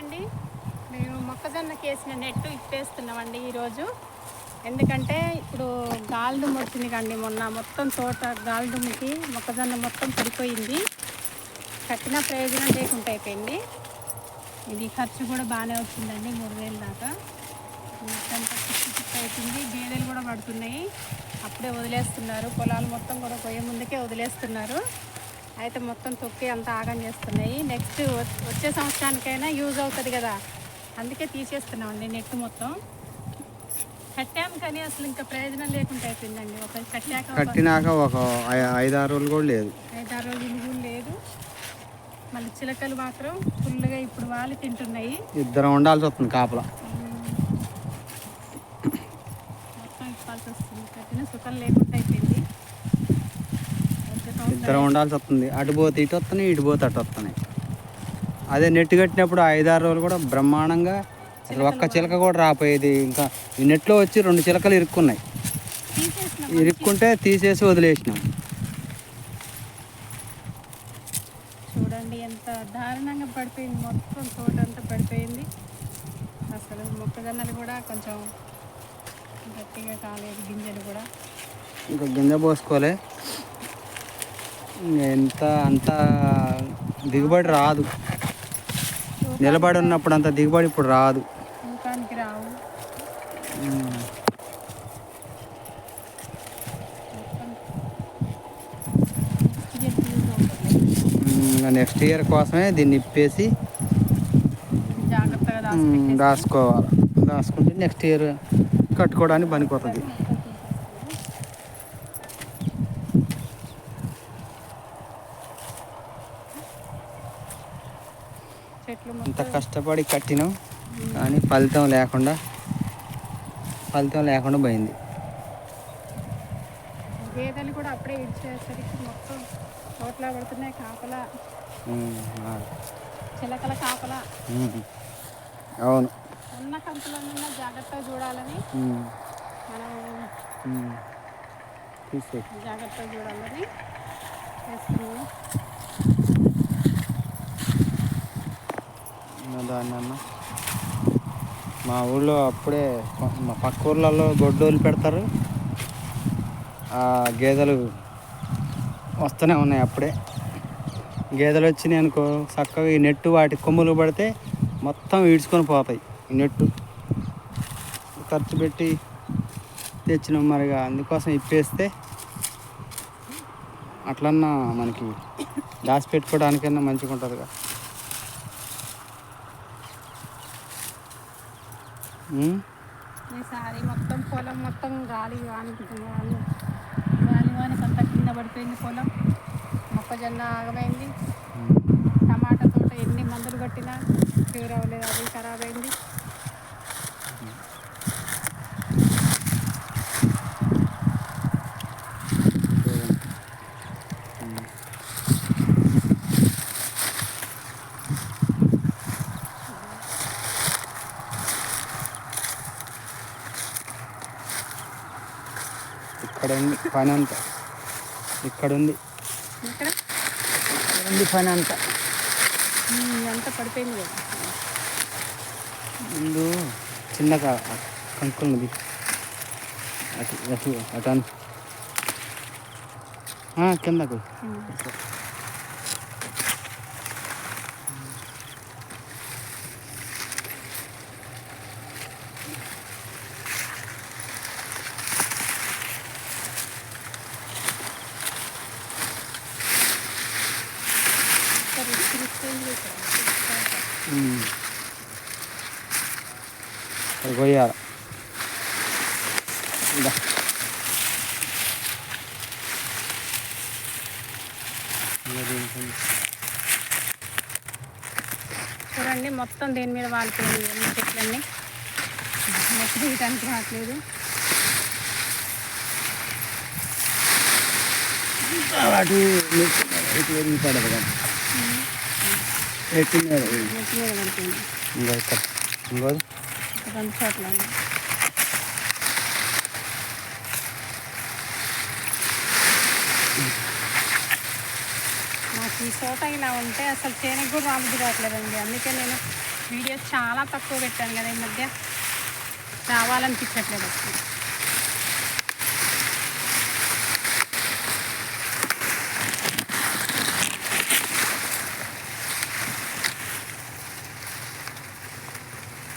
అండి మేము మొక్కజొన్నకి వేసిన నెట్ ఇప్పేస్తున్నామండి ఈరోజు. ఎందుకంటే ఇప్పుడు గాలిదుమ్ము వచ్చింది కండి మొన్న మొత్తం తోట గాలిదుమ్ముకి మొక్కజొన్న మొత్తం పడిపోయింది. కట్టిన ప్రయోజనం లేకుండా అయిపోయింది. ఇది ఖర్చు కూడా బాగానే వచ్చిందండి మూడు వేలు దాకా. మొత్తం చిక్కు అవుతుంది గేదెలు కూడా పడుతున్నాయి. అప్పుడే వదిలేస్తున్నారు. పొలాలు మొత్తం కూడా పోయే ముందుకే వదిలేస్తున్నారు. అయితే మొత్తం తొక్కి అంతా ఆగం చేస్తున్నాయి. నెక్స్ట్ వచ్చే సంవత్సరానికైనా యూజ్ అవుతుంది కదా. అందుకే తీసేస్తున్నామండి నెట్ మొత్తం. కట్టాము కానీ అసలు ఇంకా ప్రయోజనం లేకుండా అయిపోయిందండి. ఒక కట్టాక కట్టినాక ఒక ఐ- ఐదు ఆరు రోజులు కూడా లేదు. ఐదారు రోజులు కూడా లేదు. మళ్ళీ చిలకలు మాత్రం ఫుల్గా ఇప్పుడు వాళ్ళు తింటున్నాయి. ఇద్దరం ఉండాల్సి వస్తుంది కాపలా. మొత్తం ఇప్పాల్సి వస్తుంది. కట్టిన సుఖం లేకుండా అయిపోయింది. ఇద్దరం ఉండాల్సి వస్తుంది. అటు పోతే ఇటు వస్తున్నాయి ఇటు పోతే అటు వస్తున్నాయి. అదే నెట్ కట్టినప్పుడు ఐదారు రోజులు కూడా బ్రహ్మాండంగా అసలు ఒక్క చిలక కూడా రాపోయేది ఇంకా ఈ నెట్లో వచ్చి రెండు చిలకలు ఇరుక్కున్నాయి. ఇరుక్కుంటే తీసేసి వదిలేసినాం. చూడండి ఎంత దారుణంగా పడిపోయింది. మొత్తం తోట అంతా పడిపోయింది. అసలు మొక్కజొన్నలు కూడా కొంచెం గట్టిగా కాలేదు గింజలు కూడా. ఇంకా గింజ పోసుకోలే. ఎంత అంత దిగుబడి రాదు. నిలబడి ఉన్నప్పుడు అంత దిగుబడి ఇప్పుడు రాదు. నెక్స్ట్ ఇయర్ కోసమే దీన్ని ఇప్పేసి దాచుకోవాలి. దాచుకుంటే నెక్స్ట్ ఇయర్ కట్టుకోవడానికి పనిపోతుంది మొత్తం తీసేస్తున్నాం. చెట్లు మొత్తం కష్టపడి కట్టినాం కానీ ఫలితం లేకుండా ఫలితం లేకుండా పోయింది. గేదెలు కూడా అప్పుడే ఇడిచేసరికి మొత్తం పడుతున్నాయి కాపల. చిలకల కాపల. అవును. ఉన్న కంతులన్నా జాగ్రత్తగా చూడాలని మనం జాగ్రత్తగా చూడాలని చేస్తున్నాము దాన్ని అన్న. మా ఊళ్ళో అప్పుడే మా పక్క ఊర్లలో గొడ్డోలు పెడతారు. ఆ గేదెలు వస్తూనే ఉన్నాయి అప్పుడే. గేదెలు వచ్చినాయి అనుకో చక్కగా ఈ నెట్టు వాటి కొమ్ములు పడితే మొత్తం ఈడ్చుకొని పోతాయి ఈ నెట్టు. ఖర్చు పెట్టి తెచ్చినాం మరిగా అందుకోసం ఇప్పేస్తే అట్లన్నా మనకి దాచి పెట్టుకోవడానికైనా మంచిగా ఉంటుందిగా ఈసారి మొత్తం పొలం మొత్తం గాలి వాని గాలి గాలి వాని కొంత కింద పడిపోయింది పొలం. మొక్కజొన్న ఆగమైంది. టమాటా తోట ఎన్ని మందులు కొట్టినా క్యూర్ అవ్వలేదు అది ఖరాబ్ అయింది చూడండి. ఉమ్. ఇక్కడ ఉంది పని అంతా ఇక్కడ ఉంది ఉంది పని అంతా అంతా పడిపోయింది కదా. ముందు చిన్నగా కంకున్నది అటు అటు అటు కిందకు ఉమ్. ఇక్కడ ఇక్కడ కొయ్యాలి. ఇంకా. చూడండి మొత్తం దేని మీద వాలిపోయింది చెట్లన్నీ మొత్తం తీయడానికి రావట్లేదు వెరిగి పడదు కదా నెత్తి మీద ఇంకా ఇక్కడ రెండు చోట్ల నాకు ఈ చోట ఇలా ఉంటే అసలు చేయనికి కూడా రాబుద్ది కావట్లేదండి అందుకే నేను వీడియోస్ చాలా తక్కువ పెట్టాను కదా ఈ మధ్య రావాలనిపించట్లేదు అసలు.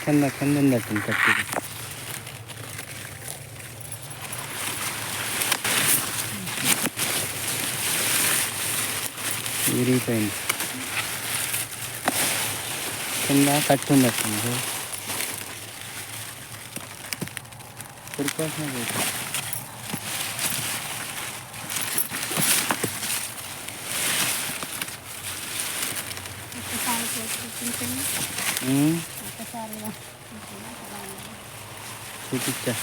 캔나 캔는 날 등짝기. 유리밴 캔나 같은 날등고 그렇게 하면 되죠. 응. ఒక్కసారి చేసి చూపించండి ఒక్కసారిగా చూపించా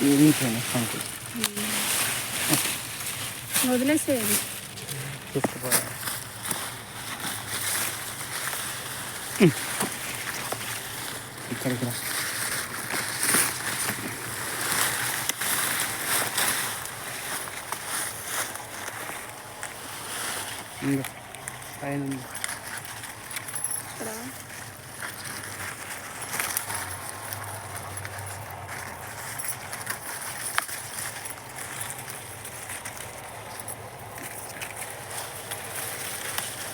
విరిగిపోయినా సంకు వదిలేసేది తీసుకుపోయా ఇక్కడికి రా పైన. ఇక్కడ.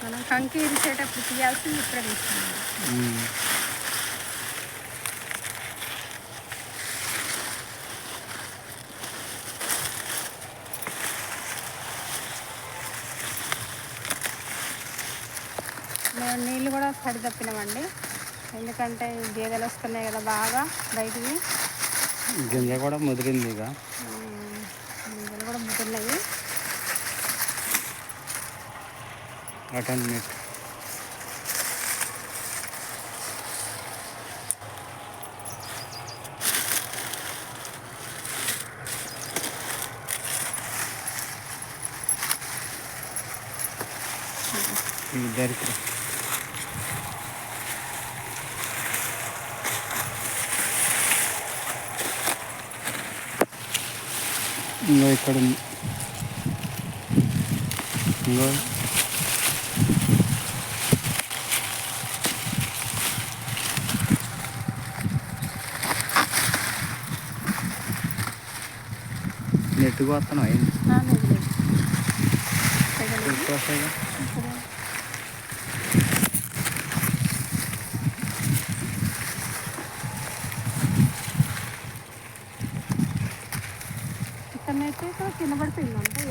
మనం కంకి ఇరిచేటప్పుడు తీయాల్సింది ఇప్పుడే తీసుకున్నాం నీళ్ళు కూడా కడి తప్పినామండి ఎందుకంటే గేదెలు వస్తున్నాయి కదా బాగా బయటికి. గింజ కూడా ముదిరింది ఇక. గింజలు కూడా ముట్టున్నాయి అటెండ్ నెట్ ఇద్దరికి ఇంకో ఇక్కడ ఉంది. ఇంకో. నెట్టుకు వస్తాను అయింది ఆ, లేదు, లేదు. తెగలేదు. వస్తాయిగా ఇక్కడ ఇక్కడనైతే ఇక్కడ కింద అంటే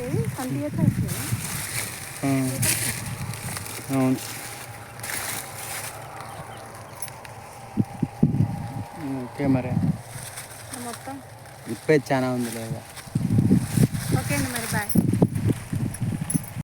అవును. ఓకే మరి. మొత్తం? ఇప్పే చాలా ఉంది లేదా? ఓకే అండి మరి బాయ్.